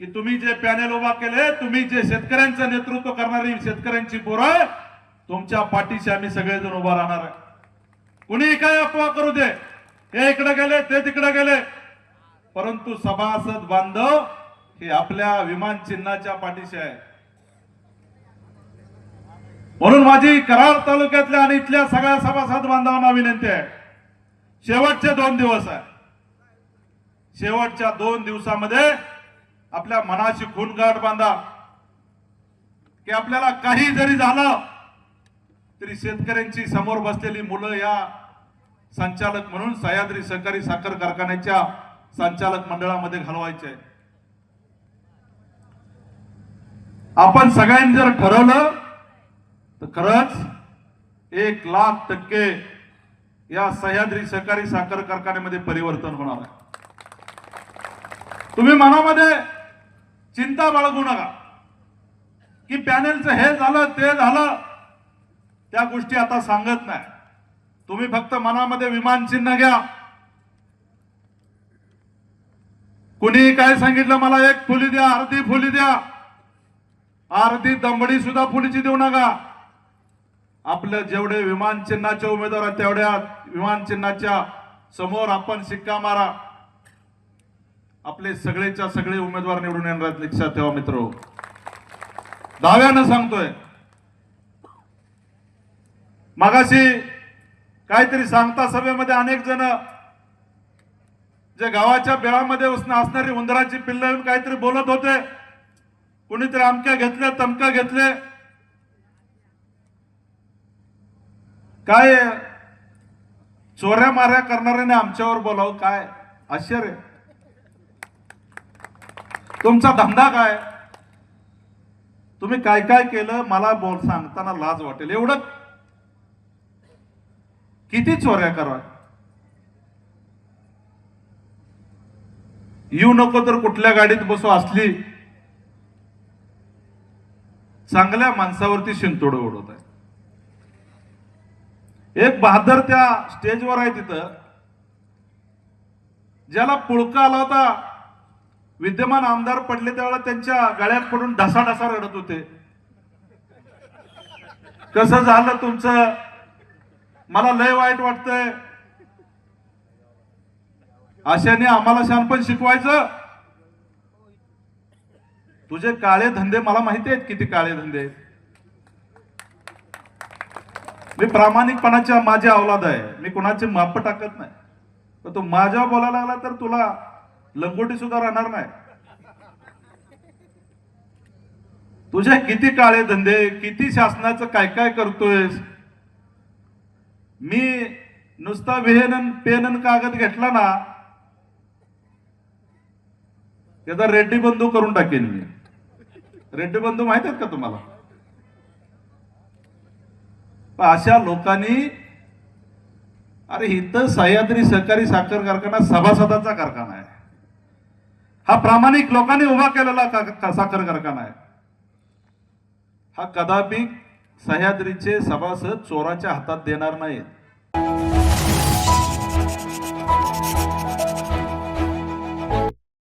की तुम्ही जे पॅनेल उभा केले तुम्ही जे शेतकऱ्यांचं नेतृत्व करणारी शेतकऱ्यांची पोरं तुमच्या पाठीशी आम्ही सगळेजण उभा राहणार आहे. कुणी काय अफवा करू दे. हे इकडे गेले ते तिकडे गेले. परंतु सभासद बांधव हे आपल्या विमान चिन्हाच्या पाठीशी आहे. म्हणून माझी कराड तालुक्यातल्या आणि इथल्या सगळ्या सभासद बांधवांना विनंती आहे. शेवटचे दोन दिवस आहे. शेवटच्या दोन दिवसामध्ये आपल्या मनाची खूनगाठ बांधा. की आपल्याला काही जरी झालं तरी शेतकऱ्यांची समोर बसलेली मुलं या संचालक म्हणून सह्याद्री सहकारी साखर कारखान्याच्या संचालक मंडळामध्ये घालवायचे. आपण सगळ्यांनी जर ठरवलं तर खरंच एक लाख टक्के या सह्याद्री सहकारी साखर कारखान्यामध्ये परिवर्तन होणार आहे. तुम्ही मनामध्ये चिंता बाळगू नका. की पॅनेलचं हे झालं ते झालं त्या गोष्टी आता सांगत नाही. तुम्ही फक्त मनामध्ये विमान चिन्ह घ्या. कुणी काय सांगितलं मला? एक फुली द्या अर्धी फुली द्या. अर्धी दंबडी सुद्धा फुलीची देऊ नका. आपलं जेवढे विमान चिन्हाचे उमेदवार आहेत तेवढ्या विमान चिन्हाच्या समोर आपण शिक्का मारा. आपले सगळेच्या सगळे उमेदवार निवडून येणार आहेत लक्षात ठेवा मित्र. दाव्यानं सांगतोय. मागाशी काहीतरी सांगता सभेमध्ये अनेक जण जे गावाच्या बेळामध्ये असणारी उंदराची पिल्ल येऊन काहीतरी बोलत होते. कुणीतरी अमक्या घेतल्या तमक्या घेतले काय चोऱ्या माऱ्या करणाऱ्याने आमच्यावर बोलावं? काय? आश्चर्य. तुमचा धंदा काय? तुम्ही काय काय केलं? मला बोल सांगताना लाज वाटेल. एवढं किती चोऱ्या करा येऊ नको तर कुठल्या गाडीत बसू असली. चांगल्या माणसावरती शिंतोड उडवत आहे. एक बहादर त्या स्टेजवर आहे तिथं. ज्याला पुळका आला होता विद्यमान आमदार पडले त्यावेळेला त्यांच्या गळ्यात पडून ढसा ढसा रडत होते. कसं झालं तुमचं? मला लय वाईट वाटतंय. अशाने आम्हाला शहाणपण शिकवायचं. तुझे काळे धंदे मला माहिती आहेत किती काळे धंदे मी प्रामाणिकपणाच्या माझे अवलाद आहे. मी कुणाचे माप टाकत नाही. तर तो माझ्या बोलायला लागला तर तुला लंगोटी सुद्धा राहणार नाही. तुझे किती काळे धंदे किती शासनाचं काय काय करतोयस? मी नुसता विहेन पेन कागद घेतला ना त्याचा रेड्डी बंधू करून टाकेन मी. रेड्डी बंधू माहीत आहेत का तुम्हाला? अशा लोकांनी अरे इथं सह्याद्री सहकारी साखर कारखाना सभासदाचा कारखाना आहे. हा प्रामाणिक लोकांनी उभा केलेला साखर कारखाना आहे. हा कदापि सह्याद्रीचे सभासद चोराच्या हातात देणार नाही